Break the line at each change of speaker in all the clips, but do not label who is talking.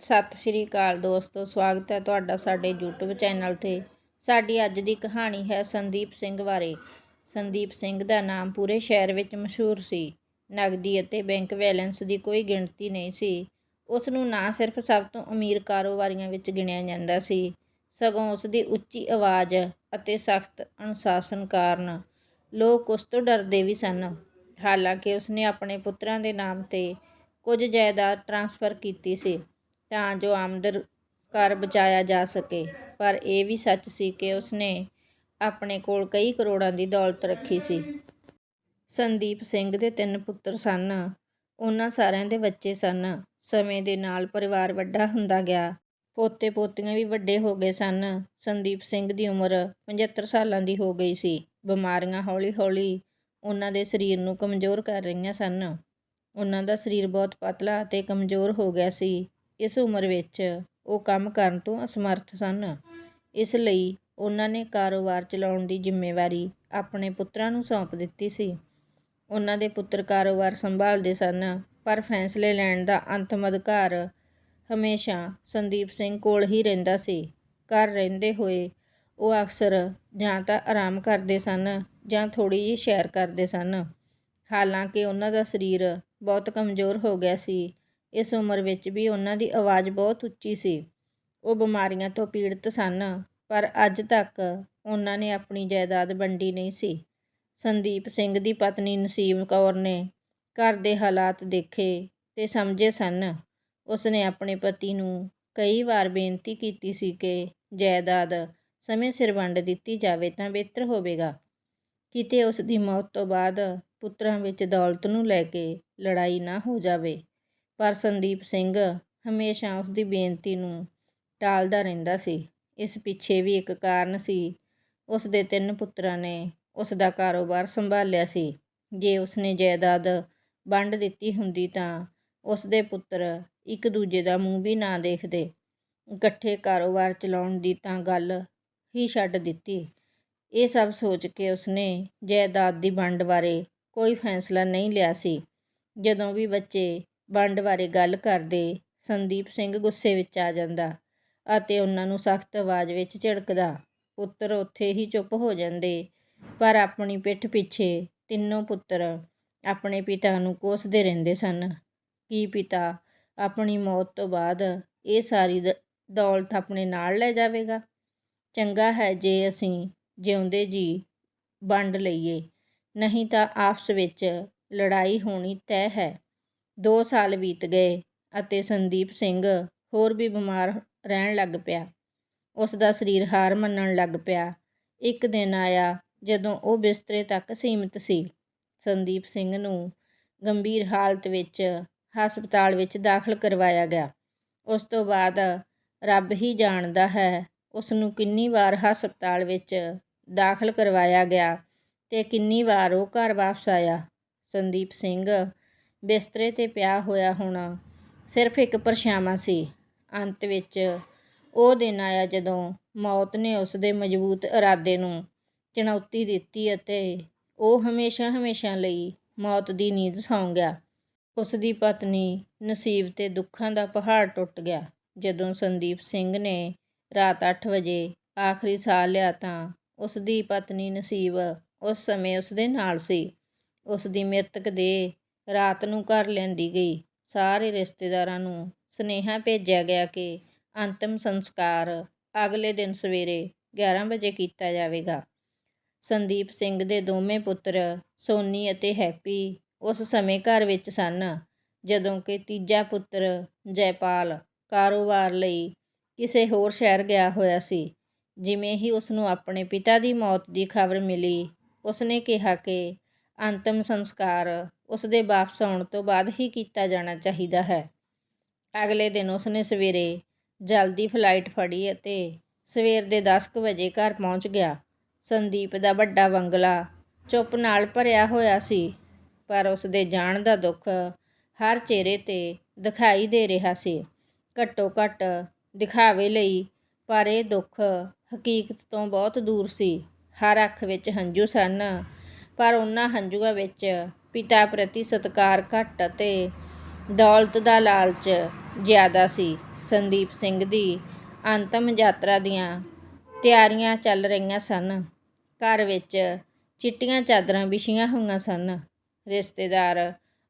ਸਤਿ ਸ਼੍ਰੀ ਅਕਾਲ ਦੋਸਤੋ, ਸਵਾਗਤ ਹੈ ਤੁਹਾਡਾ ਸਾਡੇ YouTube ਚੈਨਲ ਤੇ। ਸਾਡੀ ਅੱਜ ਦੀ ਕਹਾਣੀ ਹੈ ਸੰਦੀਪ ਸਿੰਘ ਬਾਰੇ। ਸੰਦੀਪ ਸਿੰਘ ਦਾ ਨਾਮ ਪੂਰੇ ਸ਼ਹਿਰ ਵਿੱਚ ਮਸ਼ਹੂਰ ਸੀ। ਨਗਦੀ ਅਤੇ ਬੈਂਕ ਬੈਲੈਂਸ ਦੀ ਕੋਈ ਗਿਣਤੀ ਨਹੀਂ ਸੀ। ਉਸ ਨੂੰ ਨਾ ਸਿਰਫ ਸਭ ਤੋਂ ਅਮੀਰ ਕਾਰੋਬਾਰੀਆਂ ਵਿੱਚ ਗਿਣਿਆ ਜਾਂਦਾ ਸੀ, ਸਗੋਂ ਉਸ ਦੀ ਉੱਚੀ ਆਵਾਜ਼ ਅਤੇ ਸਖਤ ਅਨੁਸ਼ਾਸਨ ਕਾਰਨ ਲੋਕ ਉਸ ਤੋਂ ਡਰਦੇ ਵੀ ਸਨ। ਹਾਲਾਂਕਿ ਉਸਨੇ ਆਪਣੇ ਪੁੱਤਰਾਂ ਦੇ ਨਾਮ ਤੇ ਕੁਝ ਜਾਇਦਾਦ ਟ੍ਰਾਂਸਫਰ ਕੀਤੀ ਸੀ। ਤਾਂ ਜੋ ਆਮਦਨ ਕਰ ਬਚਾਇਆ ਜਾ ਸਕੇ। ਪਰ ਇਹ ਵੀ ਸੱਚ ਸੀ ਕਿ ਉਸਨੇ ਆਪਣੇ ਕੋਲ ਕਈ ਕਰੋੜਾਂ ਦੀ ਦੌਲਤ ਰੱਖੀ ਸੀ। ਸੰਦੀਪ ਸਿੰਘ ਦੇ ਤਿੰਨ ਪੁੱਤਰ ਸਨ। ਉਹਨਾਂ ਸਾਰਿਆਂ ਦੇ ਬੱਚੇ ਸਨ। ਸਮੇਂ ਦੇ ਨਾਲ ਪਰਿਵਾਰ ਵੱਡਾ ਹੁੰਦਾ ਗਿਆ। ਪੋਤੇ ਪੋਤੀਆਂ ਵੀ ਵੱਡੇ ਹੋ ਗਏ ਸਨ। ਸੰਦੀਪ ਸਿੰਘ ਦੀ ਉਮਰ 75 ਸਾਲਾਂ ਦੀ ਹੋ ਗਈ ਸੀ। ਬਿਮਾਰੀਆਂ ਹੌਲੀ-ਹੌਲੀ ਉਹਨਾਂ ਦੇ ਸਰੀਰ ਨੂੰ ਕਮਜ਼ੋਰ ਕਰ ਰਹੀਆਂ ਸਨ। ਉਹਨਾਂ ਦਾ ਸਰੀਰ ਬਹੁਤ ਪਤਲਾ ਅਤੇ ਕਮਜ਼ੋਰ ਹੋ ਗਿਆ ਸੀ। ਇਸ ਉਮਰ ਵਿੱਚ ਉਹ ਕੰਮ ਕਰਨ ਤੋਂ ਅਸਮਰੱਥ ਸਨ। ਇਸ ਲਈ ਉਹਨਾਂ ਨੇ ਕਾਰੋਬਾਰ ਚਲਾਉਣ ਦੀ ਜ਼ਿੰਮੇਵਾਰੀ ਆਪਣੇ ਪੁੱਤਰਾਂ ਨੂੰ ਸੌਂਪ ਦਿੱਤੀ ਸੀ। ਉਹਨਾਂ ਦੇ ਪੁੱਤਰ ਕਾਰੋਬਾਰ ਸੰਭਾਲਦੇ ਸਨ, ਪਰ ਫੈਸਲੇ ਲੈਣ ਦਾ ਅੰਤਮ ਅਧਿਕਾਰ ਹਮੇਸ਼ਾ ਸੰਦੀਪ ਸਿੰਘ ਕੋਲ ਹੀ ਰਹਿੰਦਾ ਸੀ। ਘਰ ਰਹਿੰਦੇ ਹੋਏ ਉਹ ਅਕਸਰ ਜਾਂ ਤਾਂ ਆਰਾਮ ਕਰਦੇ ਸਨ ਜਾਂ ਥੋੜੀ ਜਿਹੀ ਸੈਰ ਕਰਦੇ ਸਨ। ਹਾਲਾਂਕਿ ਉਹਨਾਂ ਦਾ ਸਰੀਰ ਬਹੁਤ ਕਮਜ਼ੋਰ ਹੋ ਗਿਆ ਸੀ ਇਸ ਉਮਰ ਵਿੱਚ ਵੀ ਉਹਨਾਂ ਦੀ ਆਵਾਜ਼ ਬਹੁਤ ਉੱਚੀ ਸੀ। ਉਹ ਬਿਮਾਰੀਆਂ ਤੋਂ ਪੀੜਤ ਸਨ, ਪਰ ਅੱਜ ਤੱਕ ਉਹਨਾਂ ਨੇ ਆਪਣੀ ਜਾਇਦਾਦ ਵੰਡੀ ਨਹੀਂ ਸੀ। ਸੰਦੀਪ ਸਿੰਘ ਦੀ ਪਤਨੀ ਨਸੀਮ ਕੌਰ ਨੇ ਘਰ ਦੇ ਹਾਲਾਤ ਦੇਖੇ ਤੇ ਸਮਝੇ ਸਨ। ਉਸਨੇ ਆਪਣੇ ਪਤੀ ਨੂੰ ਕਈ ਵਾਰ ਬੇਨਤੀ ਕੀਤੀ ਸੀ ਕਿ ਜਾਇਦਾਦ ਸਮੇਂ ਸਿਰ ਵੰਡ ਦਿੱਤੀ ਜਾਵੇ ਤਾਂ ਬਿਹਤਰ ਹੋਵੇਗਾ। ਕਿਤੇ ਉਸ ਦੀ ਮੌਤ ਤੋਂ ਬਾਅਦ ਪੁੱਤਰਾਂ ਵਿੱਚ ਦੌਲਤ ਨੂੰ ਲੈ ਕੇ ਲੜਾਈ ਨਾ ਹੋ ਜਾਵੇ ਪਰ ਸੰਦੀਪ ਸਿੰਘ ਹਮੇਸ਼ਾ ਉਸ ਦੀ ਬੇਨਤੀ ਨੂੰ ਟਾਲਦਾ ਰਹਿੰਦਾ ਸੀ। ਇਸ ਪਿੱਛੇ ਵੀ ਇੱਕ ਕਾਰਨ ਸੀ। ਉਸ ਦੇ ਤਿੰਨ ਪੁੱਤਰਾਂ ਨੇ ਉਸ ਦਾ ਕਾਰੋਬਾਰ ਸੰਭਾਲਿਆ ਸੀ। ਜੇ ਉਸਨੇ ਜਾਇਦਾਦ ਵੰਡ ਦਿੱਤੀ ਹੁੰਦੀ ਤਾਂ ਉਸ ਦੇ ਪੁੱਤਰ ਇੱਕ ਦੂਜੇ ਦਾ ਮੂੰਹ ਵੀ ਨਾ ਦੇਖਦੇ। ਇਕੱਠੇ ਕਾਰੋਬਾਰ ਚਲਾਉਣ ਦੀ ਤਾਂ ਗੱਲ ਹੀ ਛੱਡ ਦਿੱਤੀ। ਇਹ ਸਭ ਸੋਚ ਕੇ ਉਸਨੇ ਜਾਇਦਾਦ ਦੀ ਵੰਡ ਬਾਰੇ ਕੋਈ ਫੈਸਲਾ ਨਹੀਂ ਲਿਆ ਸੀ। ਜਦੋਂ ਵੀ ਬੱਚੇ ਵੰਡ ਬਾਰੇ ਗੱਲ ਕਰਦੇ ਸੰਦੀਪ ਸਿੰਘ ਗੁੱਸੇ ਵਿੱਚ ਆ ਜਾਂਦਾ ਅਤੇ ਉਹਨਾਂ ਨੂੰ ਸਖਤ ਆਵਾਜ਼ ਵਿੱਚ ਝਿੜਕਦਾ, ਪੁੱਤਰ, ਉੱਥੇ ਹੀ ਚੁੱਪ ਹੋ ਜਾਂਦੇ। ਪਰ ਆਪਣੀ ਪਿੱਠ ਪਿੱਛੇ ਤਿੰਨੋਂ ਪੁੱਤਰ ਆਪਣੇ ਪਿਤਾ ਨੂੰ ਕੋਸਦੇ ਰਹਿੰਦੇ ਸਨ। ਕੀ ਪਿਤਾ ਆਪਣੀ ਮੌਤ ਤੋਂ ਬਾਅਦ ਇਹ ਸਾਰੀ ਦੌਲਤ ਆਪਣੇ ਨਾਲ ਲੈ ਜਾਵੇਗਾ? ਚੰਗਾ ਹੈ ਜੇ ਅਸੀਂ ਜਿਉਂਦੇ ਜੀ ਵੰਡ ਲਈਏ, ਨਹੀਂ ਤਾਂ ਆਪਸ ਵਿੱਚ ਲੜਾਈ ਹੋਣੀ ਤੈਅ ਹੈ। ਦੋ ਸਾਲ ਬੀਤ ਗਏ ਅਤੇ ਸੰਦੀਪ ਸਿੰਘ ਹੋਰ ਵੀ ਬਿਮਾਰ ਰਹਿਣ ਲੱਗ ਪਿਆ। ਉਸ ਦਾ ਸਰੀਰ ਹਾਰ ਮੰਨਣ ਲੱਗ ਪਿਆ। ਇੱਕ ਦਿਨ ਆਇਆ ਜਦੋਂ ਉਹ ਬਿਸਤਰੇ ਤੱਕ ਸੀਮਿਤ ਸੀ। ਸੰਦੀਪ ਸਿੰਘ ਨੂੰ ਗੰਭੀਰ ਹਾਲਤ ਵਿੱਚ ਹਸਪਤਾਲ ਵਿੱਚ ਦਾਖਲ ਕਰਵਾਇਆ ਗਿਆ। ਉਸ ਤੋਂ ਬਾਅਦ ਰੱਬ ਹੀ ਜਾਣਦਾ ਹੈ ਉਸ ਨੂੰ ਕਿੰਨੀ ਵਾਰ ਹਸਪਤਾਲ ਵਿੱਚ ਦਾਖਲ ਕਰਵਾਇਆ ਗਿਆ ਤੇ ਕਿੰਨੀ ਵਾਰ ਉਹ ਘਰ ਵਾਪਸ ਆਇਆ। ਸੰਦੀਪ ਸਿੰਘ ਬਿਸਤਰੇ ਤੇ ਪਿਆ ਹੋਇਆ ਹੋਣਾ। ਸਿਰਫ ਇੱਕ ਪਰਛਾਵਾਂ ਸੀ। ਅੰਤ ਵਿੱਚ ਉਹ ਦਿਨ ਆਇਆ ਜਦੋਂ ਮੌਤ ਨੇ ਉਸ ਦੇ ਮਜ਼ਬੂਤ ਇਰਾਦੇ ਨੂੰ ਚੁਣੌਤੀ ਦਿੱਤੀ ਅਤੇ ਉਹ ਹਮੇਸ਼ਾ ਹਮੇਸ਼ਾ ਲਈ ਮੌਤ ਦੀ ਨੀਂਦ ਸੌਂ ਗਿਆ। ਉਸ ਦੀ ਪਤਨੀ ਨਸੀਬ ਤੇ ਦੁੱਖਾਂ ਦਾ ਪਹਾੜ ਟੁੱਟ ਗਿਆ। ਜਦੋਂ ਸੰਦੀਪ ਸਿੰਘ ਨੇ ਰਾਤ 8 ਵਜੇ ਆਖਰੀ ਸਾਹ ਲਿਆ ਤਾਂ ਉਸ ਦੀ ਪਤਨੀ ਨਸੀਬ ਉਸ ਸਮੇਂ ਉਸ ਦੇ ਨਾਲ ਸੀ। ਉਸ ਦੀ ਮ੍ਰਿਤਕ ਦੇ ਰਾਤ ਨੂੰ ਘਰ ਲਿਆਂਦੀ ਗਈ। ਸਾਰੇ ਰਿਸ਼ਤੇਦਾਰਾਂ ਨੂੰ ਸੁਨੇਹਾ ਭੇਜਿਆ ਗਿਆ ਕਿ ਅੰਤਮ ਸੰਸਕਾਰ ਅਗਲੇ ਦਿਨ ਸਵੇਰੇ 11 ਵਜੇ ਕੀਤਾ ਜਾਵੇਗਾ। ਸੰਦੀਪ ਸਿੰਘ ਦੇ ਦੋਵੇਂ ਪੁੱਤਰ ਸੋਨੀ ਅਤੇ ਹੈਪੀ ਉਸ ਸਮੇਂ ਘਰ ਵਿੱਚ ਸਨ, ਜਦੋਂ ਕਿ ਤੀਜਾ ਪੁੱਤਰ ਜੈਪਾਲ ਕਾਰੋਬਾਰ ਲਈ ਕਿਸੇ ਹੋਰ ਸ਼ਹਿਰ ਗਿਆ ਹੋਇਆ ਸੀ। ਜਿਵੇਂ ਹੀ ਉਸ ਨੂੰ ਆਪਣੇ ਪਿਤਾ ਦੀ ਮੌਤ ਦੀ ਖਬਰ ਮਿਲੀ, ਉਸ ਨੇ ਕਿਹਾ ਕਿ ਅੰਤਮ ਸੰਸਕਾਰ ਉਸ ਦੇ ਵਾਪਸ ਆਉਣ ਤੋਂ ਬਾਅਦ ਹੀ ਕੀਤਾ ਜਾਣਾ ਚਾਹੀਦਾ ਹੈ। ਅਗਲੇ ਦਿਨ ਉਸਨੇ ਸਵੇਰੇ ਜਲਦੀ ਫਲਾਈਟ ਫੜੀ ਅਤੇ ਸਵੇਰ ਦੇ 10 ਵਜੇ ਘਰ ਪਹੁੰਚ ਗਿਆ। ਸੰਦੀਪ ਦਾ ਵੱਡਾ ਬੰਗਲਾ ਚੁੱਪ ਨਾਲ ਭਰਿਆ ਹੋਇਆ ਸੀ, ਪਰ ਉਸ ਦੇ ਜਾਣ ਦਾ ਦੁੱਖ ਹਰ ਚਿਹਰੇ ਤੇ ਦਿਖਾਈ ਦੇ ਰਿਹਾ ਸੀ। ਘੱਟੋ ਘੱਟ ਦਿਖਾਵੇ ਲਈ, ਪਰ ਇਹ ਦੁੱਖ ਹਕੀਕਤ ਤੋਂ ਬਹੁਤ ਦੂਰ ਸੀ। ਹਰ ਅੱਖ ਵਿੱਚ ਹੰਝੂ ਸਨ ਪਰ ਉਹਨਾਂ ਹੰਝੂਆਂ ਵਿੱਚ ਪਿਤਾ ਪ੍ਰਤੀ ਸਤਿਕਾਰ ਘੱਟ ਅਤੇ ਦੌਲਤ ਦਾ ਲਾਲਚ ਜ਼ਿਆਦਾ ਸੀ। ਸੰਦੀਪ ਸਿੰਘ ਦੀ ਅੰਤਮ ਯਾਤਰਾ ਦੀਆਂ ਤਿਆਰੀਆਂ ਚੱਲ ਰਹੀਆਂ ਸਨ। ਘਰ ਵਿੱਚ ਚਿੱਟੀਆਂ ਚਾਦਰਾਂ ਵਿਛੀਆਂ ਹੋਈਆਂ ਸਨ। ਰਿਸ਼ਤੇਦਾਰ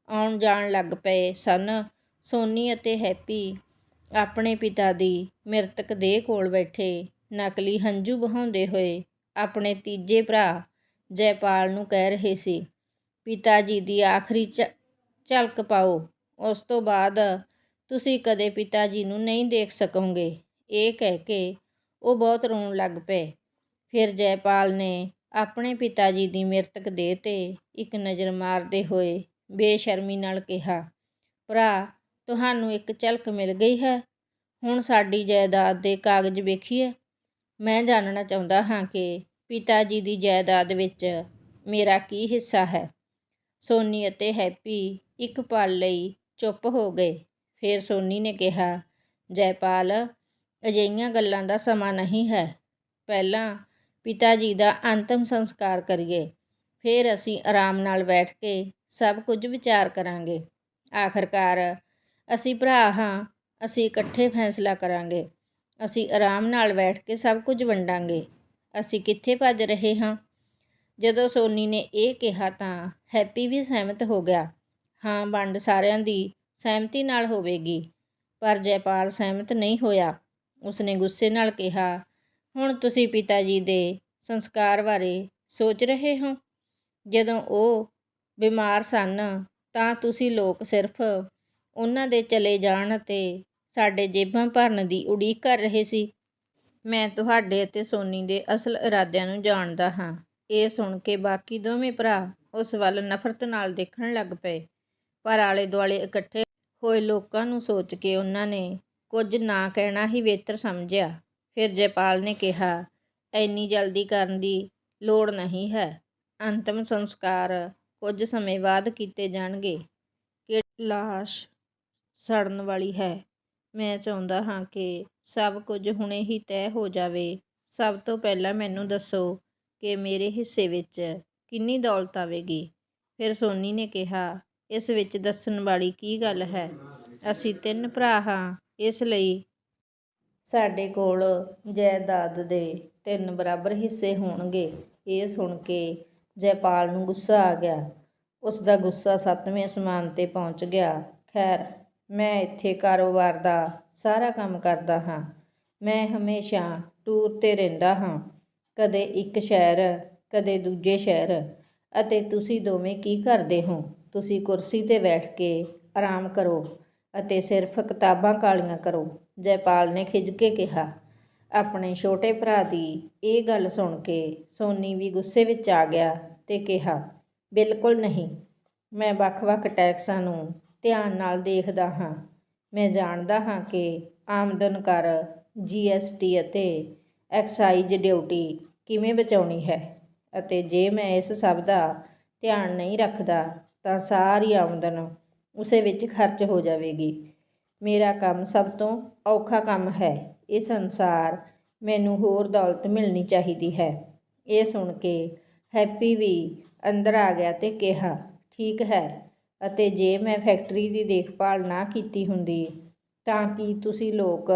ਆਉਣ ਜਾਣ ਲੱਗ ਪਏ ਸਨ। ਸੋਨੀ ਅਤੇ ਹੈਪੀ ਆਪਣੇ ਪਿਤਾ ਦੀ ਮ੍ਰਿਤਕ ਦੇਹ ਕੋਲ ਬੈਠੇ ਨਕਲੀ ਹੰਝੂ ਬਹਾਉਂਦੇ ਹੋਏ ਆਪਣੇ ਤੀਜੇ ਭਰਾ ਜੈਪਾਲ ਨੂੰ ਕਹਿ ਰਹੇ ਸੀ, ਪਿਤਾ ਜੀ ਦੀ ਆਖਰੀ ਝ- ਝਲਕ ਪਾਓ। ਉਸ ਤੋਂ ਬਾਅਦ ਤੁਸੀਂ ਕਦੇ ਪਿਤਾ ਜੀ ਨੂੰ ਨਹੀਂ ਦੇਖ ਸਕੋਗੇ। ਇਹ ਕਹਿ ਕੇ ਉਹ ਬਹੁਤ ਰੋਣ ਲੱਗ ਪਏ। ਫਿਰ ਜੈਪਾਲ ਨੇ ਆਪਣੇ ਪਿਤਾ ਜੀ ਦੀ ਮ੍ਰਿਤਕ ਦੇਹ ਤੇ ਇੱਕ ਨਜ਼ਰ ਮਾਰਦੇ ਹੋਏ ਬੇਸ਼ਰਮੀ ਨਾਲ ਕਿਹਾ, ਭਰਾ, ਤੁਹਾਨੂੰ ਇੱਕ ਝਲਕ ਮਿਲ ਗਈ ਹੈ। ਹੁਣ ਸਾਡੀ ਜਾਇਦਾਦ ਦੇ ਕਾਗਜ਼ ਵੇਖੀਏ। ਮੈਂ ਜਾਣਨਾ ਚਾਹੁੰਦਾ ਹਾਂ ਕਿ ਪਿਤਾ ਜੀ ਦੀ ਜਾਇਦਾਦ ਵਿੱਚ ਮੇਰਾ ਕੀ ਹਿੱਸਾ ਹੈ? ਸੋਨੀ ਅਤੇ ਹੈਪੀ ਇੱਕ ਪਲ ਲਈ ਚੁੱਪ ਹੋ ਗਏ। ਫਿਰ ਸੋਨੀ ਨੇ ਕਿਹਾ, ਜੈਪਾਲ, ਅਜਿਹੀਆਂ ਗੱਲਾਂ ਦਾ ਸਮਾਂ ਨਹੀਂ ਹੈ। ਪਹਿਲਾਂ ਪਿਤਾ ਜੀ ਦਾ ਅੰਤਮ ਸੰਸਕਾਰ ਕਰੀਏ। ਫਿਰ ਅਸੀਂ ਆਰਾਮ ਨਾਲ ਬੈਠ ਕੇ ਸਭ ਕੁਝ ਵਿਚਾਰ ਕਰਾਂਗੇ। ਆਖਰਕਾਰ ਅਸੀਂ ਭਰਾ ਹਾਂ, ਅਸੀਂ ਇਕੱਠੇ ਫੈਸਲਾ ਕਰਾਂਗੇ। ਅਸੀਂ ਆਰਾਮ ਨਾਲ ਬੈਠ ਕੇ ਸਭ ਕੁਝ ਵੰਡਾਂਗੇ। ਅਸੀਂ ਕਿੱਥੇ ਭੱਜ ਰਹੇ ਹਾਂ? ਜਦੋਂ ਸੋਨੀ ਨੇ ਇਹ ਕਿਹਾ ਤਾਂ ਹੈਪੀ ਵੀ ਸਹਿਮਤ ਹੋ ਗਿਆ। ਹਾਂ, ਵੰਡ ਸਾਰਿਆਂ ਦੀ ਸਹਿਮਤੀ ਨਾਲ ਹੋਵੇਗੀ, ਪਰ ਜੈਪਾਲ ਸਹਿਮਤ ਨਹੀਂ ਹੋਇਆ। ਉਸਨੇ ਗੁੱਸੇ ਨਾਲ ਕਿਹਾ, ਹੁਣ ਤੁਸੀਂ ਪਿਤਾ ਜੀ ਦੇ ਸੰਸਕਾਰ ਬਾਰੇ ਸੋਚ ਰਹੇ ਹੋ? ਜਦੋਂ ਉਹ ਬਿਮਾਰ ਸਨ, ਤਾਂ ਤੁਸੀਂ ਲੋਕ ਸਿਰਫ ਉਹਨਾਂ ਦੇ ਚਲੇ ਜਾਣ ਅਤੇ ਸਾਡੇ ਜੇਬਾਂ ਭਰਨ ਦੀ ਉਡੀਕ ਕਰ ਰਹੇ ਸੀ। ਮੈਂ ਤੁਹਾਡੇ ਅਤੇ ਸੋਨੀ ਦੇ ਅਸਲ ਇਰਾਦਿਆਂ ਨੂੰ ਜਾਣਦਾ ਹਾਂ। ਇਹ ਸੁਣ ਕੇ ਬਾਕੀ ਦੋਵੇਂ ਭਰਾ ਉਸ ਵੱਲ ਨਫ਼ਰਤ ਨਾਲ ਦੇਖਣ ਲੱਗ ਪਏ। ਪਰ ਆਲੇ ਦੁਆਲੇ ਇਕੱਠੇ ਹੋਏ ਲੋਕਾਂ ਨੂੰ ਸੋਚ ਕੇ ਉਹਨਾਂ ਨੇ ਕੁਝ ਨਾ ਕਹਿਣਾ ਹੀ ਬਿਹਤਰ ਸਮਝਿਆ। ਫਿਰ ਜੈਪਾਲ ਨੇ ਕਿਹਾ, ਐਨੀ ਜਲਦੀ ਕਰਨ ਦੀ ਲੋੜ ਨਹੀਂ ਹੈ। ਅੰਤਮ ਸੰਸਕਾਰ ਕੁਝ ਸਮੇਂ ਬਾਅਦ ਕੀਤੇ ਜਾਣਗੇ। ਕਿ ਲਾਸ਼ ਸੜਨ ਵਾਲੀ ਹੈ? ਮੈਂ ਚਾਹੁੰਦਾ ਹਾਂ ਕਿ ਸਭ ਕੁਝ ਹੁਣੇ ਹੀ ਤੈਅ ਹੋ ਜਾਵੇ। ਸਭ ਤੋਂ ਪਹਿਲਾਂ ਮੈਨੂੰ ਦੱਸੋ ਕਿ ਮੇਰੇ ਹਿੱਸੇ ਵਿੱਚ ਕਿੰਨੀ ਦੌਲਤ ਆਵੇਗੀ। ਫਿਰ ਸੋਨੀ ਨੇ ਕਿਹਾ, ਇਸ ਵਿੱਚ ਦੱਸਣ ਵਾਲੀ ਕੀ ਗੱਲ ਹੈ? ਅਸੀਂ ਤਿੰਨ ਭਰਾ ਹਾਂ। ਇਸ ਲਈ ਸਾਡੇ ਕੋਲ ਜਾਇਦਾਦ ਦੇ ਤਿੰਨ ਬਰਾਬਰ ਹਿੱਸੇ ਹੋਣਗੇ। ਇਹ ਸੁਣ ਕੇ ਜੈਪਾਲ ਨੂੰ ਗੁੱਸਾ ਆ ਗਿਆ। ਉਸ ਦਾ ਗੁੱਸਾ ਸੱਤਵੇਂ ਅਸਮਾਨ ਤੇ ਪਹੁੰਚ ਗਿਆ। ਖੈਰ, ਮੈਂ ਇੱਥੇ ਕਾਰੋਬਾਰ ਦਾ ਸਾਰਾ ਕੰਮ ਕਰਦਾ ਹਾਂ। ਮੈਂ ਹਮੇਸ਼ਾ ਟੂਰ ਤੇ ਰਹਿੰਦਾ ਹਾਂ। ਕਦੇ ਇੱਕ ਸ਼ਹਿਰ, ਕਦੇ ਦੂਜੇ ਸ਼ਹਿਰ। ਅਤੇ ਤੁਸੀਂ ਦੋਵੇਂ ਕੀ ਕਰਦੇ ਹੋ? ਤੁਸੀਂ ਕੁਰਸੀ ਤੇ ਬੈਠ ਕੇ ਆਰਾਮ ਕਰੋ ਅਤੇ ਸਿਰਫ ਕਿਤਾਬਾਂ ਕਾਲੀਆਂ ਕਰੋ, ਜੈਪਾਲ ਨੇ ਖਿੱਝ ਕੇ ਕਿਹਾ। ਆਪਣੇ ਛੋਟੇ ਭਰਾ ਦੀ ਇਹ ਗੱਲ ਸੁਣ ਕੇ ਸੋਨੀ ਵੀ ਗੁੱਸੇ ਵਿੱਚ ਆ ਗਿਆ ਤੇ ਕਿਹਾ, ਬਿਲਕੁਲ ਨਹੀਂ। ਮੈਂ ਵੱਖ-ਵੱਖ ਟੈਕਸਾਂ ਨੂੰ ਧਿਆਨ ਨਾਲ ਦੇਖਦਾ ਹਾਂ। ਮੈਂ ਜਾਣਦਾ ਹਾਂ ਕਿ ਆਮਦਨ ਕਰ ਜੀਐਸਟੀ ਅਤੇ ਐਕਸਾਈਜ਼ ਡਿਊਟੀ ਕਿਵੇਂ ਬਚਾਉਣੀ ਹੈ ਅਤੇ ਜੇ ਮੈਂ ਇਸ ਸਭ ਦਾ ਧਿਆਨ ਨਹੀਂ ਰੱਖਦਾ ਤਾਂ ਸਾਰੀ ਆਮਦਨ ਉਸੇ ਵਿੱਚ ਖਰਚ ਹੋ ਜਾਵੇਗੀ। ਮੇਰਾ ਕੰਮ ਸਭ ਤੋਂ ਔਖਾ ਕੰਮ ਹੈ। ਇਸ ਅਨੁਸਾਰ ਮੈਨੂੰ ਹੋਰ ਦੌਲਤ ਮਿਲਣੀ ਚਾਹੀਦੀ ਹੈ। ਇਹ ਸੁਣ ਕੇ ਹੈਪੀ ਵੀ ਅੰਦਰ ਆ ਗਿਆ ਤੇ ਕਿਹਾ, ਠੀਕ ਹੈ। ਅਤੇ ਜੇ ਮੈਂ ਫੈਕਟਰੀ ਦੀ ਦੇਖਭਾਲ ਨਾ ਕੀਤੀ ਹੁੰਦੀ, ਤਾਂ ਕੀ ਤੁਸੀਂ ਲੋਕ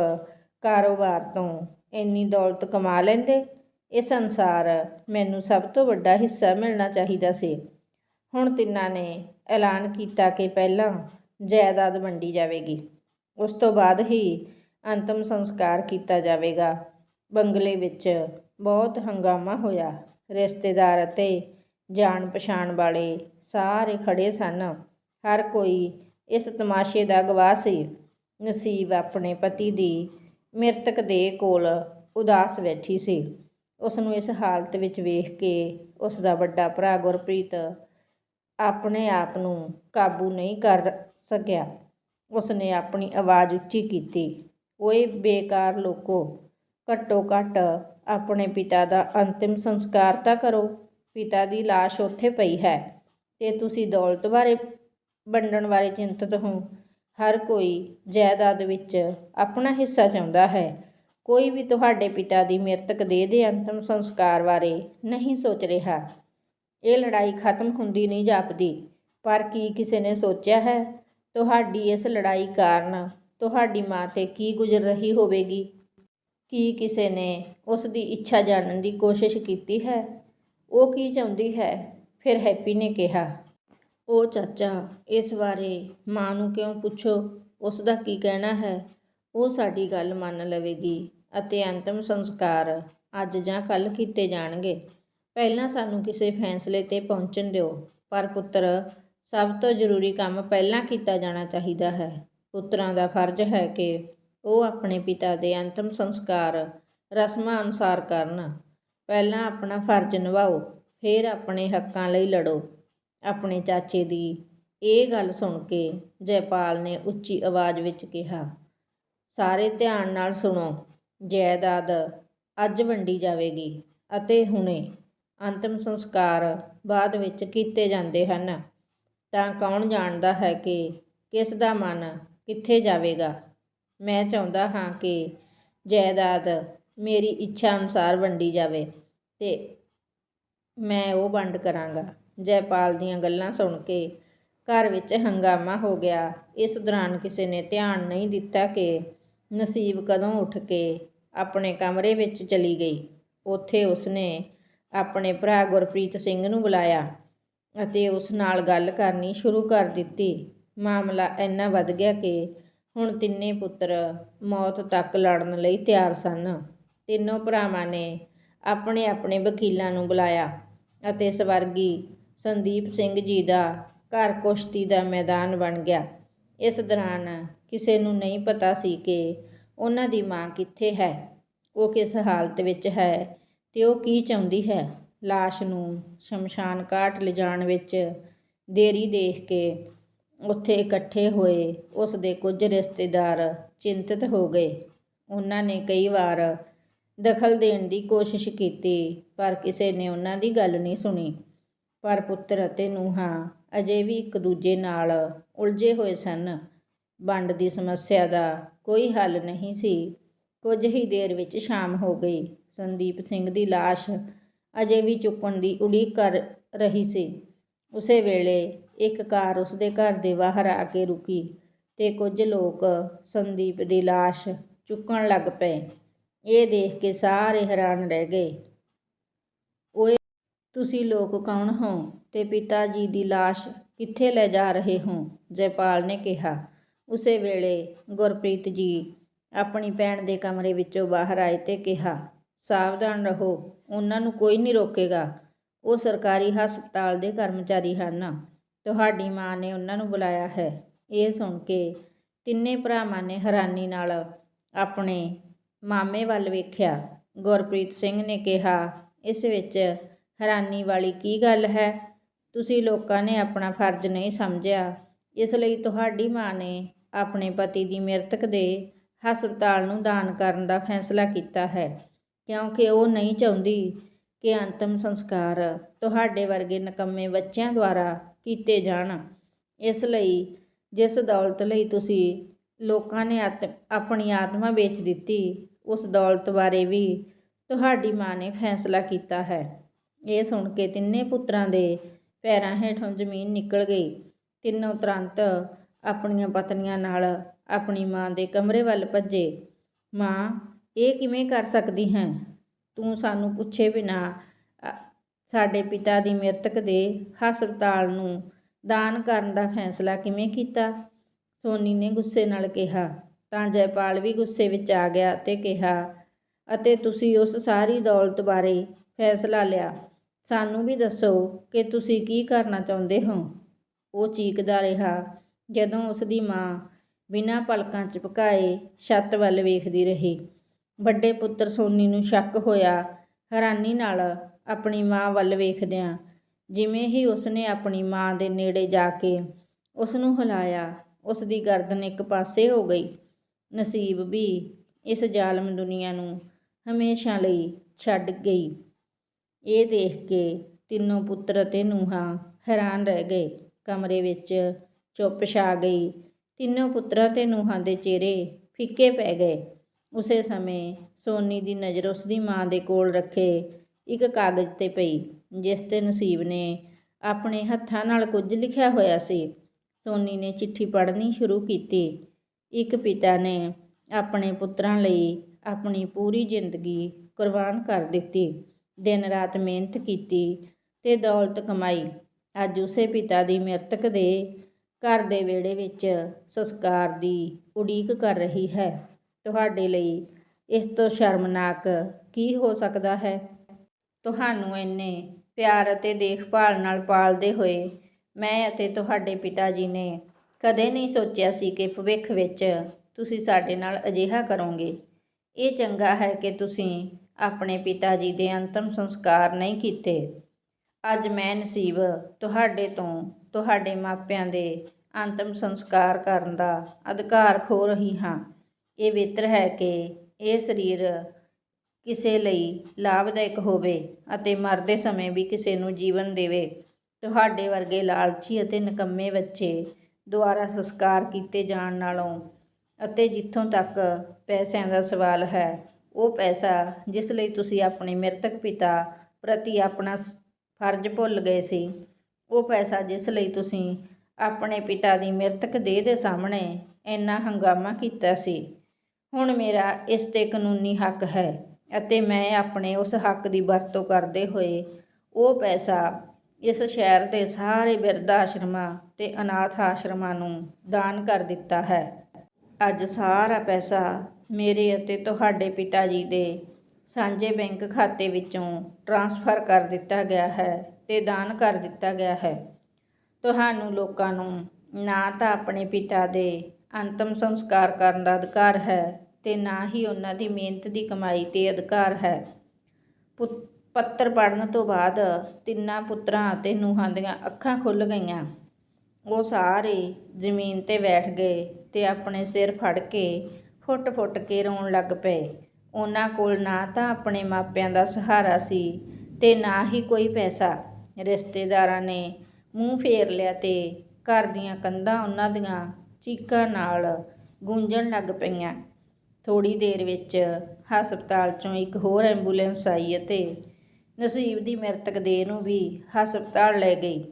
ਕਾਰੋਬਾਰ ਤੋਂ ਇੰਨੀ ਦੌਲਤ ਕਮਾ ਲੈਂਦੇ? ਇਸ ਅਨੁਸਾਰ ਮੈਨੂੰ ਸਭ ਤੋਂ ਵੱਡਾ ਹਿੱਸਾ ਮਿਲਣਾ ਚਾਹੀਦਾ ਸੀ। ਹੁਣ ਤਿੰਨਾਂ ਨੇ ਐਲਾਨ ਕੀਤਾ ਕਿ ਪਹਿਲਾਂ ਜਾਇਦਾਦ ਵੰਡੀ ਜਾਵੇਗੀ। ਉਸ ਤੋਂ ਬਾਅਦ ਹੀ ਅੰਤਮ ਸੰਸਕਾਰ ਕੀਤਾ ਜਾਵੇਗਾ। ਬੰਗਲੇ ਵਿੱਚ ਬਹੁਤ ਹੰਗਾਮਾ ਹੋਇਆ। ਰਿਸ਼ਤੇਦਾਰ ਅਤੇ ਜਾਣ ਪਛਾਣ ਵਾਲੇ ਸਾਰੇ ਖੜੇ ਸਨ। ਹਰ ਕੋਈ ਇਸ ਤਮਾਸ਼ੇ ਦਾ ਗਵਾਹ ਸੀ। ਨਸੀਬ ਆਪਣੇ ਪਤੀ ਦੀ ਮ੍ਰਿਤਕ ਦੇ ਕੋਲ ਉਦਾਸ ਬੈਠੀ ਸੀ। ਉਸ ਨੂੰ ਇਸ ਹਾਲਤ ਵਿੱਚ ਵੇਖ ਕੇ ਉਸ ਦਾ ਵੱਡਾ ਭਰਾ ਗੁਰਪ੍ਰੀਤ ਆਪਣੇ ਆਪ ਨੂੰ ਕਾਬੂ ਨਹੀਂ ਕਰ ਸਕਿਆ। ਉਸ ਨੇ ਆਪਣੀ ਆਵਾਜ਼ ਉੱਚੀ ਕੀਤੀ, ਓਏ ਬੇਕਾਰ ਲੋਕੋ, ਘੱਟੋ ਘੱਟ ਆਪਣੇ ਪਿਤਾ ਦਾ ਅੰਤਿਮ ਸੰਸਕਾਰ ਤਾਂ ਕਰੋ। ਪਿਤਾ ਦੀ ਲਾਸ਼ ਉੱਥੇ ਪਈ ਹੈ ਤੇ ਤੁਸੀਂ ਦੌਲਤ ਬਾਰੇ ਵੰਡਣ ਬਾਰੇ ਚਿੰਤਤ ਹੋ। ਹਰ ਕੋਈ ਜਾਇਦਾਦ ਵਿੱਚ ਆਪਣਾ ਹਿੱਸਾ ਚਾਹੁੰਦਾ ਹੈ। ਕੋਈ ਵੀ ਤੁਹਾਡੇ ਪਿਤਾ ਦੀ ਮ੍ਰਿਤਕ ਦੇਹ ਦੇ ਅੰਤਮ ਸੰਸਕਾਰ ਬਾਰੇ ਨਹੀਂ ਸੋਚ ਰਿਹਾ। ਇਹ ਲੜਾਈ ਖਤਮ ਹੁੰਦੀ ਨਹੀਂ ਜਾਪਦੀ। ਪਰ ਕੀ ਕਿਸੇ ਨੇ ਸੋਚਿਆ ਹੈ? ਤੁਹਾਡੀ ਇਸ ਲੜਾਈ ਕਾਰਨ ਤੁਹਾਡੀ ਮਾਂ ਤੇ ਕੀ ਗੁਜ਼ਰ ਰਹੀ ਹੋਵੇਗੀ? ਕੀ ਕਿਸੇ ਨੇ ਉਸ ਦੀ ਇੱਛਾ ਜਾਣਨ ਦੀ ਕੋਸ਼ਿਸ਼ ਕੀਤੀ ਹੈ? ਉਹ ਕੀ ਚਾਹੁੰਦੀ ਹੈ? ਫਿਰ ਹੈਪੀ ਨੇ ਕਿਹਾ ਉਹ ਚਾਚਾ, ਇਸ ਬਾਰੇ ਮਾਂ ਨੂੰ ਕਿਉਂ ਪੁੱਛੋ? ਉਸ ਦਾ ਕੀ ਕਹਿਣਾ ਹੈ? ਉਹ ਸਾਡੀ ਗੱਲ ਮੰਨ ਲਵੇਗੀ ਅਤੇ ਅੰਤਮ ਸੰਸਕਾਰ ਅੱਜ ਜਾਂ ਕੱਲ ਕੀਤੇ ਜਾਣਗੇ। ਪਹਿਲਾਂ ਸਾਨੂੰ ਕਿਸੇ ਫੈਸਲੇ ਤੇ ਪਹੁੰਚਣ ਦਿਓ, ਪਰ ਪੁੱਤਰ, ਸਭ ਤੋਂ ਜ਼ਰੂਰੀ ਕੰਮ ਪਹਿਲਾਂ ਕੀਤਾ ਜਾਣਾ ਚਾਹੀਦਾ ਹੈ। ਪੁੱਤਰਾਂ ਦਾ ਫਰਜ਼ ਹੈ ਕਿ ਉਹ ਆਪਣੇ ਪਿਤਾ ਦੇ ਅੰਤਮ ਸੰਸਕਾਰ ਰਸਮਾਂ ਅਨੁਸਾਰ ਕਰਨ। ਪਹਿਲਾਂ ਆਪਣਾ ਫਰਜ਼ ਨਿਭਾਓ, ਫਿਰ ਆਪਣੇ ਹੱਕਾਂ ਲਈ ਲੜੋ। ਆਪਣੇ ਚਾਚੇ ਦੀ ਇਹ ਗੱਲ ਸੁਣ ਕੇ ਜੈਪਾਲ ਨੇ ਉੱਚੀ ਆਵਾਜ਼ ਵਿੱਚ ਕਿਹਾ, ਸਾਰੇ ਧਿਆਨ ਨਾਲ ਸੁਣੋ ਜਾਇਦਾਦ ਅੱਜ ਵੰਡੀ ਜਾਵੇਗੀ ਅਤੇ ਹੁਣੇ ਅੰਤਮ ਸੰਸਕਾਰ ਬਾਅਦ ਵਿੱਚ ਕੀਤੇ ਜਾਂਦੇ ਹਨ। ਤਾਂ ਕੌਣ ਜਾਣਦਾ ਹੈ ਕਿ ਕਿਸ ਦਾ ਮਨ ਕਿੱਥੇ ਜਾਵੇਗਾ? ਮੈਂ ਚਾਹੁੰਦਾ ਹਾਂ ਕਿ ਜਾਇਦਾਦ ਮੇਰੀ ਇੱਛਾ ਅਨੁਸਾਰ ਵੰਡੀ ਜਾਵੇ ਤੇ ਮੈਂ ਉਹ ਵੰਡ ਕਰਾਂਗਾ। ਜੈਪਾਲ ਦੀਆਂ ਗੱਲਾਂ ਸੁਣ ਕੇ ਘਰ ਵਿੱਚ ਹੰਗਾਮਾ ਹੋ ਗਿਆ। ਇਸ ਦੌਰਾਨ ਕਿਸੇ ਨੇ ਧਿਆਨ ਨਹੀਂ ਦਿੱਤਾ ਕਿ ਨਸੀਬ ਕਦੋਂ ਉੱਠ ਕੇ ਆਪਣੇ ਕਮਰੇ ਵਿੱਚ ਚਲੀ ਗਈ। ਉੱਥੇ ਉਸਨੇ ਆਪਣੇ ਭਰਾ ਗੁਰਪ੍ਰੀਤ ਸਿੰਘ ਨੂੰ ਬੁਲਾਇਆ ਅਤੇ ਉਸ ਨਾਲ ਗੱਲ ਕਰਨੀ ਸ਼ੁਰੂ ਕਰ ਦਿੱਤੀ। ਮਾਮਲਾ ਇੰਨਾ ਵੱਧ ਗਿਆ ਕਿ ਹੁਣ ਤਿੰਨੇ ਪੁੱਤਰ ਮੌਤ ਤੱਕ ਲੜਨ ਲਈ ਤਿਆਰ ਸਨ। ਤਿੰਨੋਂ ਭਰਾਵਾਂ ਨੇ ਆਪਣੇ ਆਪਣੇ ਵਕੀਲਾਂ ਨੂੰ ਬੁਲਾਇਆ ਅਤੇ ਸਵਰਗੀ ਸੰਦੀਪ ਸਿੰਘ ਜੀ ਦਾ ਘਰ ਕੁਸ਼ਤੀ ਦਾ ਮੈਦਾਨ ਬਣ ਗਿਆ। ਇਸ ਦੌਰਾਨ ਕਿਸੇ ਨੂੰ ਨਹੀਂ ਪਤਾ ਸੀ ਕਿ ਉਹਨਾਂ ਦੀ ਮਾਂ ਕਿੱਥੇ ਹੈ, ਉਹ ਕਿਸ ਹਾਲਤ ਵਿੱਚ ਹੈ ਤੇ ਉਹ ਕੀ ਚਾਹੁੰਦੀ ਹੈ। ਲਾਸ਼ ਨੂੰ ਸ਼ਮਸ਼ਾਨ ਘਾਟ ਲਿਜਾਣ ਵਿੱਚ ਦੇਰੀ ਦੇਖ ਕੇ ਉੱਥੇ ਇਕੱਠੇ ਹੋਏ ਉਸ ਦੇ ਕੁਝ ਰਿਸ਼ਤੇਦਾਰ ਚਿੰਤਤ ਹੋ ਗਏ। ਉਹਨਾਂ ਨੇ ਕਈ ਵਾਰ ਦਖਲ ਦੇਣ ਦੀ ਕੋਸ਼ਿਸ਼ ਕੀਤੀ, ਪਰ ਕਿਸੇ ਨੇ ਉਹਨਾਂ ਦੀ ਗੱਲ ਨਹੀਂ ਸੁਣੀ। ਪਰ ਪੁੱਤਰ ਅਤੇ ਨੂੰਹਾਂ ਅਜੇ ਵੀ ਇੱਕ ਦੂਜੇ ਨਾਲ ਉਲਝੇ ਹੋਏ ਸਨ। ਵੰਡ ਦੀ ਸਮੱਸਿਆ ਦਾ ਕੋਈ ਹੱਲ ਨਹੀਂ ਸੀ। ਕੁਝ ਹੀ ਦੇਰ ਵਿੱਚ ਸ਼ਾਮ ਹੋ ਗਈ। ਸੰਦੀਪ ਸਿੰਘ ਦੀ ਲਾਸ਼ ਅਜੇ ਵੀ ਚੁੱਕਣ ਦੀ ਉਡੀਕ ਕਰ ਰਹੀ ਸੀ। ਉਸੇ ਵੇਲੇ ਇੱਕ ਕਾਰ ਉਸਦੇ ਘਰ ਦੇ ਬਾਹਰ ਆ ਕੇ ਰੁਕੀ ਤੇ ਕੁਝ ਲੋਕ ਸੰਦੀਪ ਦੀ ਲਾਸ਼ ਚੁੱਕਣ ਲੱਗ ਪਏ। ਇਹ ਦੇਖ ਕੇ ਸਾਰੇ ਹੈਰਾਨ ਰਹਿ ਗਏ। ਤੁਸੀਂ ਲੋਕ ਕੌਣ ਹੋ? ਤੇ ਪਿਤਾ ਜੀ ਦੀ ਲਾਸ਼ ਕਿੱਥੇ ਲੈ ਜਾ ਰਹੇ ਹੋ? ਜੈਪਾਲ ਨੇ ਕਿਹਾ। ਉਸੇ ਵੇਲੇ ਗੁਰਪ੍ਰੀਤ ਜੀ ਆਪਣੀ ਭੈਣ ਦੇ ਕਮਰੇ ਵਿੱਚੋਂ ਬਾਹਰ ਆਏ ਤੇ ਕਿਹਾ, ਸਾਵਧਾਨ ਰਹੋ, ਉਹਨਾਂ ਨੂੰ ਕੋਈ ਨਹੀਂ ਰੋਕੇਗਾ। ਉਹ ਸਰਕਾਰੀ ਹਸਪਤਾਲ ਦੇ ਕਰਮਚਾਰੀ ਹਨ। ਤੁਹਾਡੀ ਮਾਂ ਨੇ ਉਹਨਾਂ ਨੂੰ ਬੁਲਾਇਆ ਹੈ। ਇਹ ਸੁਣ ਕੇ ਤਿੰਨੇ ਭਰਾਵਾਂ ਨੇ ਹੈਰਾਨੀ ਨਾਲ ਆਪਣੇ ਮਾਮੇ ਵੱਲ ਵੇਖਿਆ। ਗੁਰਪ੍ਰੀਤ ਸਿੰਘ ਨੇ ਕਿਹਾ, ਇਸ ਵਿੱਚ ਹੈਰਾਨੀ ਵਾਲੀ ਕੀ ਗੱਲ ਹੈ? ਤੁਸੀਂ ਲੋਕਾਂ ਨੇ ਆਪਣਾ ਫਰਜ਼ ਨਹੀਂ ਸਮਝਿਆ। ਇਸ ਲਈ ਤੁਹਾਡੀ ਮਾਂ ਨੇ ਆਪਣੇ ਪਤੀ ਦੀ ਮ੍ਰਿਤਕ ਦੇ ਹਸਪਤਾਲ ਨੂੰ ਦਾਨ ਕਰਨ ਦਾ ਫੈਸਲਾ ਕੀਤਾ ਹੈ, ਕਿਉਂਕਿ ਉਹ ਨਹੀਂ ਚਾਹੁੰਦੀ ਕਿ ਅੰਤਮ ਸੰਸਕਾਰ ਤੁਹਾਡੇ ਵਰਗੇ ਨਕੰਮੇ ਬੱਚਿਆਂ ਦੁਆਰਾ ਕੀਤੇ ਜਾਣ। ਇਸ ਲਈ, ਜਿਸ ਦੌਲਤ ਲਈ ਤੁਸੀਂ ਲੋਕਾਂ ਨੇ ਆਤ- ਆਪਣੀ ਆਤਮਾ ਵੇਚ ਦਿੱਤੀ, ਉਸ ਦੌਲਤ ਬਾਰੇ ਵੀ ਤੁਹਾਡੀ ਮਾਂ ਨੇ ਫੈਸਲਾ ਕੀਤਾ ਹੈ। ਇਹ ਸੁਣ ਕੇ ਤਿੰਨੇ ਪੁੱਤਰਾਂ ਦੇ ਪੈਰਾਂ ਹੇਠੋਂ ਜ਼ਮੀਨ ਨਿਕਲ ਗਈ। ਤਿੰਨੋਂ ਤੁਰੰਤ ਆਪਣੀਆਂ ਪਤਨੀਆਂ ਨਾਲ ਆਪਣੀ ਮਾਂ ਦੇ ਕਮਰੇ ਵੱਲ ਭੱਜੇ। ਮਾਂ, ਇਹ ਕਿਵੇਂ ਕਰ ਸਕਦੀ ਹੈ? ਤੂੰ ਸਾਨੂੰ ਪੁੱਛੇ ਬਿਨਾ ਸਾਡੇ ਪਿਤਾ ਦੀ ਮ੍ਰਿਤਕ ਦੇ ਹਸਪਤਾਲ ਨੂੰ ਦਾਨ ਕਰਨ ਦਾ ਫੈਸਲਾ ਕਿਵੇਂ ਕੀਤਾ? ਸੋਨੀ ਨੇ ਗੁੱਸੇ ਨਾਲ ਕਿਹਾ, ਤਾਂ ਜੈਪਾਲ ਵੀ ਗੁੱਸੇ ਵਿੱਚ ਆ ਗਿਆ ਤੇ ਕਿਹਾ, ਅਤੇ ਤੁਸੀਂ ਉਸ ਸਾਰੀ ਦੌਲਤ ਬਾਰੇ ਫੈਸਲਾ ਲਿਆ। ਸਾਨੂੰ ਵੀ ਦੱਸੋ ਕਿ ਤੁਸੀਂ ਕੀ ਕਰਨਾ ਚਾਹੁੰਦੇ ਹੋ। ਉਹ ਚੀਕਦਾ ਰਿਹਾ ਜਦੋਂ ਉਸ ਦੀ ਮਾਂ ਬਿਨਾਂ ਪਲਕਾਂ ਝਪਕਾਏ ਛੱਤ ਵੱਲ ਵੇਖਦੀ ਰਹੀ। ਵੱਡੇ ਪੁੱਤਰ ਸੋਨੀ ਨੂੰ ਸ਼ੱਕ ਹੋਇਆ, ਹੈਰਾਨੀ ਨਾਲ ਆਪਣੀ ਮਾਂ ਵੱਲ ਵੇਖਦਿਆਂ ਜਿਵੇਂ ਹੀ ਉਸਨੇ ਆਪਣੀ ਮਾਂ ਦੇ ਨੇੜੇ ਜਾ ਕੇ ਉਸ ਨੂੰ ਹਿਲਾਇਆ ਉਸ ਦੀ ਗਰਦਨ ਇੱਕ ਪਾਸੇ ਹੋ ਗਈ। ਨਸੀਬ ਵੀ ਇਸ ਜ਼ਾਲਮ ਦੁਨੀਆ ਨੂੰ ਹਮੇਸ਼ਾ ਲਈ ਛੱਡ ਗਈ। ਇਹ ਦੇਖ ਕੇ ਤਿੰਨੋਂ ਪੁੱਤਰ ਅਤੇ ਨੂੰਹਾਂ ਹੈਰਾਨ ਰਹਿ ਗਏ। ਕਮਰੇ ਵਿੱਚ ਚੁੱਪ ਛਾ ਗਈ। ਤਿੰਨੋਂ ਪੁੱਤਰਾਂ ਤੇ ਨੂੰਹਾਂ ਦੇ ਚਿਹਰੇ ਫਿੱਕੇ ਪੈ ਗਏ। ਉਸੇ ਸਮੇਂ ਸੋਨੀ ਦੀ ਨਜ਼ਰ ਉਸ ਦੀ ਮਾਂ ਦੇ ਕੋਲ ਰੱਖੇ ਇੱਕ ਕਾਗਜ਼ ਤੇ ਪਈ, ਜਿਸ ਤੇ ਨਸੀਬ ਨੇ ਆਪਣੇ ਹੱਥਾਂ ਨਾਲ ਕੁਝ ਲਿਖਿਆ ਹੋਇਆ ਸੀ। ਸੋਨੀ ਨੇ ਚਿੱਠੀ ਪੜ੍ਹਨੀ ਸ਼ੁਰੂ ਕੀਤੀ। ਇੱਕ ਪਿਤਾ ਨੇ ਆਪਣੇ ਪੁੱਤਰਾਂ ਲਈ ਆਪਣੀ ਪੂਰੀ ਜ਼ਿੰਦਗੀ ਕੁਰਬਾਨ ਕਰ ਦਿੱਤੀ। ਦਿਨ ਰਾਤ ਮਿਹਨਤ ਕੀਤੀ ਤੇ ਦੌਲਤ ਕਮਾਈ। ਅੱਜ ਉਸੇ ਪਿਤਾ ਦੀ ਮ੍ਰਿਤਕ ਦੇ ਘਰ ਦੇ ਵਿਹੜੇ ਵਿੱਚ ਸੰਸਕਾਰ ਦੀ ਉਡੀਕ ਕਰ ਰਹੀ ਹੈ। ਤੁਹਾਡੇ ਲਈ ਇਸ ਤੋਂ ਸ਼ਰਮਨਾਕ ਕੀ ਹੋ ਸਕਦਾ ਹੈ? ਤੁਹਾਨੂੰ ਇੰਨੇ ਪਿਆਰ ਅਤੇ ਦੇਖਭਾਲ ਨਾਲ ਪਾਲਦੇ ਹੋਏ ਮੈਂ ਅਤੇ ਤੁਹਾਡੇ ਪਿਤਾ ਜੀ ਨੇ ਕਦੇ ਨਹੀਂ ਸੋਚਿਆ ਸੀ ਕਿ ਭਵਿੱਖ ਵਿੱਚ ਤੁਸੀਂ ਸਾਡੇ ਨਾਲ ਅਜਿਹਾ ਕਰੋਗੇ। ਇਹ ਚੰਗਾ ਹੈ ਕਿ ਤੁਸੀਂ ਆਪਣੇ ਪਿਤਾ ਜੀ ਦੇ ਅੰਤਮ ਸੰਸਕਾਰ ਨਹੀਂ ਕੀਤੇ। ਅੱਜ ਮੈਂ ਨਸੀਬ ਤੁਹਾਡੇ ਤੋਂ ਤੁਹਾਡੇ ਮਾਪਿਆਂ ਦੇ ਅੰਤਮ ਸੰਸਕਾਰ ਕਰਨ ਦਾ ਅਧਿਕਾਰ ਖੋ ਰਹੀ ਹਾਂ। ਇਹ ਬਿਹਤਰ ਹੈ ਕਿ ਇਹ ਸਰੀਰ ਕਿਸੇ ਲਈ ਲਾਭਦਾਇਕ ਹੋਵੇ ਅਤੇ ਮਰਦੇ ਸਮੇਂ ਵੀ ਕਿਸੇ ਨੂੰ ਜੀਵਨ ਦੇਵੇ। ਤੁਹਾਡੇ ਵਰਗੇ ਲਾਲਚੀ ਅਤੇ ਨਿਕੰਮੇ ਬੱਚੇ ਦੁਆਰਾ ਸੰਸਕਾਰ ਕੀਤੇ ਜਾਣ ਨਾਲੋਂ ਅਤੇ ਜਿੱਥੋਂ ਤੱਕ ਪੈਸਿਆਂ ਦਾ ਸਵਾਲ ਹੈ ਉਹ ਪੈਸਾ ਜਿਸ ਲਈ ਤੁਸੀਂ ਆਪਣੇ ਮ੍ਰਿਤਕ ਪਿਤਾ ਪ੍ਰਤੀ ਆਪਣਾ ਫਰਜ਼ ਭੁੱਲ ਗਏ ਸੀ, ਉਹ ਪੈਸਾ ਜਿਸ ਲਈ ਤੁਸੀਂ ਆਪਣੇ ਪਿਤਾ ਦੀ ਮ੍ਰਿਤਕ ਦੇਹ ਦੇ ਸਾਹਮਣੇ ਇੰਨਾ ਹੰਗਾਮਾ ਕੀਤਾ ਸੀ। ਹੁਣ ਮੇਰਾ ਇਸ ਤੇ ਕਾਨੂੰਨੀ ਹੱਕ ਹੈ ਅਤੇ ਮੈਂ ਆਪਣੇ ਉਸ ਹੱਕ ਦੀ ਵਰਤੋਂ ਕਰਦੇ ਹੋਏ ਉਹ ਪੈਸਾ ਇਸ ਸ਼ਹਿਰ ਦੇ ਸਾਰੇ ਬਿਰਧ ਆਸ਼ਰਮਾਂ ਤੇ ਅਨਾਥ ਆਸ਼ਰਮਾਂ ਨੂੰ ਦਾਨ ਕਰ ਦਿੱਤਾ ਹੈ। ਅੱਜ ਸਾਰਾ ਪੈਸਾ ਮੇਰੇ ਅਤੇ ਤੁਹਾਡੇ ਪਿਤਾ ਜੀ ਦੇ ਸਾਂਝੇ ਬੈਂਕ ਖਾਤੇ ਵਿੱਚੋਂ ਟ੍ਰਾਂਸਫਰ ਕਰ ਦਿੱਤਾ ਗਿਆ ਹੈ ਤੇ ਦਾਨ ਕਰ ਦਿੱਤਾ ਗਿਆ ਹੈ। ਤੁਹਾਨੂੰ ਲੋਕਾਂ ਨੂੰ ਨਾ ਤਾਂ ਆਪਣੇ ਪਿਤਾ ਦੇ ਅੰਤਮ ਸੰਸਕਾਰ ਕਰਨ ਦਾ ਅਧਿਕਾਰ ਹੈ ਤੇ ਨਾ ਹੀ ਉਹਨਾਂ ਦੀ ਮਿਹਨਤ ਦੀ ਕਮਾਈ ਤੇ ਅਧਿਕਾਰ ਹੈ। ਪੁੱਤ- ਪੱਤਰ ਪੜਨ ਤੋਂ ਬਾਅਦ ਤਿੰਨਾਂ ਪੁੱਤਰਾਂ ਅਤੇ ਨੂੰਹਾਂ ਦੀਆਂ ਅੱਖਾਂ ਖੁੱਲ ਗਈਆਂ। ਉਹ ਸਾਰੇ ਜ਼ਮੀਨ ਤੇ ਬੈਠ ਗਏ ਤੇ ਆਪਣੇ ਸਿਰ ਫੜ ਕੇ ਫੁੱਟ-ਫੁੱਟ ਕੇ ਰੋਣ ਲੱਗ ਪਏ। ਉਹਨਾਂ ਕੋਲ ਨਾ ਤਾਂ ਆਪਣੇ ਮਾਪਿਆਂ ਦਾ ਸਹਾਰਾ ਸੀ ਤੇ ਨਾ ਹੀ ਕੋਈ ਪੈਸਾ। ਰਿਸ਼ਤੇਦਾਰਾਂ ਨੇ ਮੂੰਹ ਫੇਰ ਲਿਆ ਤੇ ਘਰ ਦੀਆਂ ਕੰਧਾਂ ਉਹਨਾਂ ਦੀਆਂ ਚੀਕਾਂ ਨਾਲ ਗੂੰਜਣ ਲੱਗ ਪਈਆਂ। ਥੋੜੀ ਦੇਰ ਵਿੱਚ ਹਸਪਤਾਲ ਚੋਂ ਇੱਕ ਹੋਰ ਐਂਬੂਲੈਂਸ ਆਈ ਅਤੇ ਨਸੀਬ ਦੀ ਮ੍ਰਿਤਕ ਦੇਹ ਨੂੰ ਵੀ ਹਸਪਤਾਲ ਲੈ ਗਈ।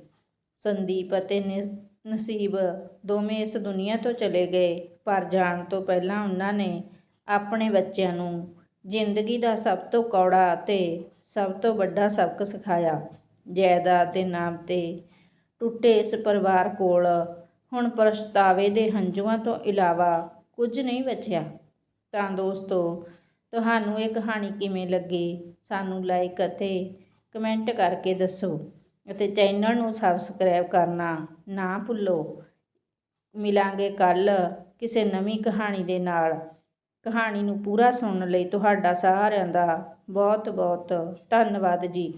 ਸੰਦੀਪ ਅਤੇ ਨਿ- ਨਸੀਬ ਦੋਵੇਂ ਇਸ ਦੁਨੀਆ ਤੋਂ ਚਲੇ ਗਏ। ਪਰ ਜਾਣ ਤੋਂ ਪਹਿਲਾਂ ਉਹਨਾਂ ਨੇ ਆਪਣੇ ਬੱਚਿਆਂ ਨੂੰ ਜ਼ਿੰਦਗੀ ਦਾ ਸਭ ਤੋਂ ਕੌੜਾ ਅਤੇ ਸਭ ਤੋਂ ਵੱਡਾ ਸਬਕ ਸਿਖਾਇਆ। ਜਾਇਦਾਦ ਦੇ ਨਾਮ ਤੇ ਟੁੱਟੇ ਇਸ ਪਰਿਵਾਰ ਕੋਲ ਹੁਣ ਪਛਤਾਵੇ ਦੇ ਹੰਝੂਆਂ ਤੋਂ ਇਲਾਵਾ ਕੁਝ ਨਹੀਂ ਬਚਿਆ। ਤਾਂ ਦੋਸਤੋ, ਤੁਹਾਨੂੰ ਇਹ ਕਹਾਣੀ ਕਿਵੇਂ ਲੱਗੀ? ਸਾਨੂੰ ਲਾਈਕ ਅਤੇ ਕਮੈਂਟ ਕਰਕੇ ਦੱਸੋ ਅਤੇ ਚੈਨਲ ਨੂੰ ਸਬਸਕ੍ਰਾਈਬ ਕਰਨਾ ਨਾ ਭੁੱਲੋ। ਮਿਲਾਂਗੇ ਕੱਲ ਕਿਸੇ ਨਵੀਂ ਕਹਾਣੀ ਦੇ ਨਾਲ। ਕਹਾਣੀ ਨੂੰ ਪੂਰਾ ਸੁਣਨ ਲਈ ਤੁਹਾਡਾ ਸਾਰਿਆਂ ਦਾ ਬਹੁਤ ਬਹੁਤ ਧੰਨਵਾਦ ਜੀ।